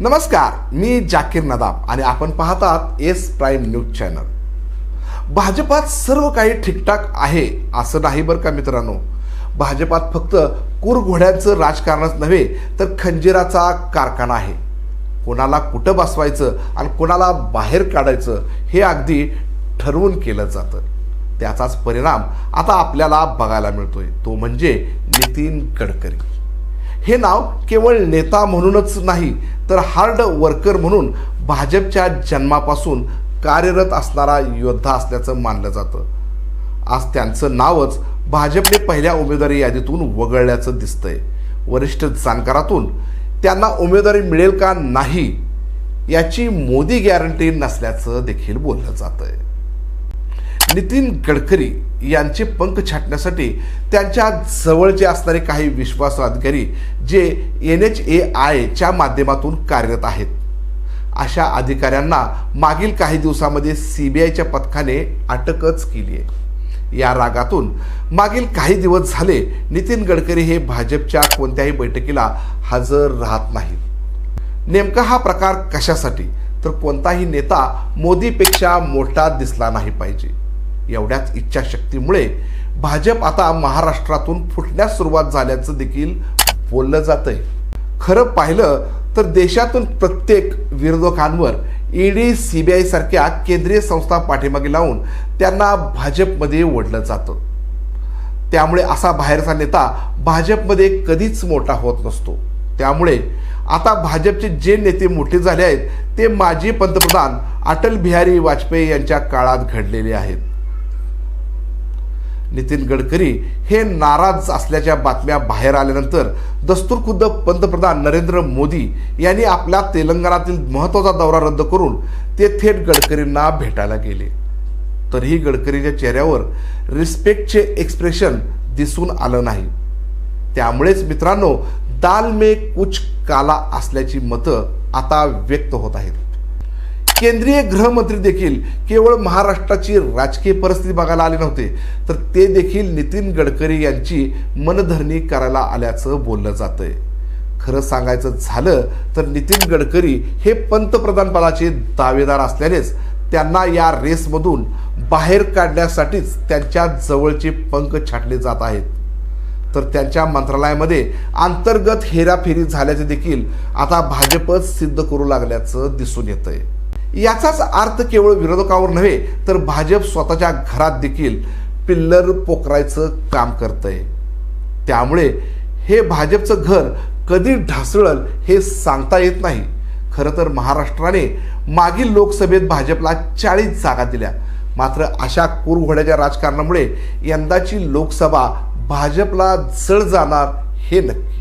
नमस्कार मी जाकीर नदाब आणि आपण पाहतात एस प्राईम न्यूज चॅनल. भाजपात सर्व काही ठीकठाक आहे असं नाही बरं का मित्रांनो? भाजपात फक्त कुरघोड्यांचं राजकारणच नव्हे तर खंजिराचा कारखाना आहे. कोणाला कुठं बसवायचं आणि कोणाला बाहेर काढायचं हे अगदी ठरवून केलं जातं. त्याचाच परिणाम आता आपल्याला बघायला मिळतोय. तो म्हणजे नितीन गडकरी. हे नाव केवळ नेता म्हणूनच नाही तर हार्ड वर्कर म्हणून भाजपच्या जन्मापासून कार्यरत असणारा योद्धा असल्याचं मानलं जातं. आज त्यांचं नावच भाजपने पहिल्या उमेदवारी यादीतून वगळल्याचं दिसतंय. वरिष्ठ जाणकारातून त्यांना उमेदवारी मिळेल का नाही याची मोदी गॅरंटी नसल्याचं देखील बोललं जातं आहे नितीन गडकरी यांचे पंख छाटण्यासाठी त्यांच्या जवळचे असणारे काही विश्वासू अधिकारी जे एन एच ए आयच्या माध्यमातून कार्यरत आहेत. अशा अधिकाऱ्यांना मागील काही दिवसामध्ये सी बी आयच्या पथकाने अटकच केली आहे. या रागातून मागील काही दिवस झाले नितीन गडकरी हे भाजपच्या कोणत्याही बैठकीला हजर राहत नाहीत. नेमका हा प्रकार कशासाठी? तर कोणताही नेता मोदीपेक्षा मोठा दिसला नाही पाहिजे. एवढ्याच इच्छाशक्तीमुळे भाजप आता महाराष्ट्रातून फुटण्यास सुरुवात झाल्याचं देखील बोललं जातं आहे खरं पाहिलं तर देशातून प्रत्येक विरोधकांवर ईडी बी आयसारख्या केंद्रीय संस्था पाठीमागे लावून त्यांना भाजपमध्ये ओढलं जातं. त्यामुळे असा बाहेरचा नेता भाजपमध्ये कधीच मोठा होत नसतो. त्यामुळे आता भाजपचे जे नेते मोठे झाले आहेत ते माजी पंतप्रधान अटल बिहारी वाजपेयी यांच्या काळात घडलेले आहेत. नितीन गडकरी हे नाराज असल्याच्या बातम्या बाहेर आल्यानंतर दस्तूर खुद्द पंतप्रधान नरेंद्र मोदी यांनी आपल्या तेलंगणातील महत्त्वाचा दौरा रद्द करून ते थेट गडकरींना भेटायला गेले. तरीही गडकरीच्या चेहऱ्यावर रिस्पेक्टचे एक्सप्रेशन दिसून आलं नाही. त्यामुळेच मित्रांनो दाल मे कुछ काला असल्याची मतं आता व्यक्त होत आहेत. केंद्रीय गृहमंत्री देखील केवळ महाराष्ट्राची राजकीय परिस्थिती बघायला आले नव्हते तर ते देखील नितीन गडकरी यांची मनधरणी करायला आल्याचं बोललं जातंय. खरं सांगायचं झालं तर नितीन गडकरी हे पंतप्रधानपदाचे दावेदार असल्यानेच त्यांना या रेसमधून बाहेर काढण्यासाठीच त्यांच्या जवळचे पंख छाटले जात आहेत. तर त्यांच्या मंत्रालयामध्ये अंतर्गत हेराफेरी झाल्याचे देखील आता भाजपच सिद्ध करू लागल्याचं दिसून येतंय. याचाच अर्थ केवळ विरोधकावर नव्हे तर भाजप स्वतःच्या घरात देखील पिल्लर पोखरायचं काम करतंय. त्यामुळे हे भाजपचं घर कधी ढासळल हे सांगता येत नाही. खरं तर महाराष्ट्राने मागील लोकसभेत भाजपला चाळीस जागा दिल्या. मात्र अशा कुरघोड्याच्या राजकारणामुळे यंदाची लोकसभा भाजपला जड जाणार हे नक्की.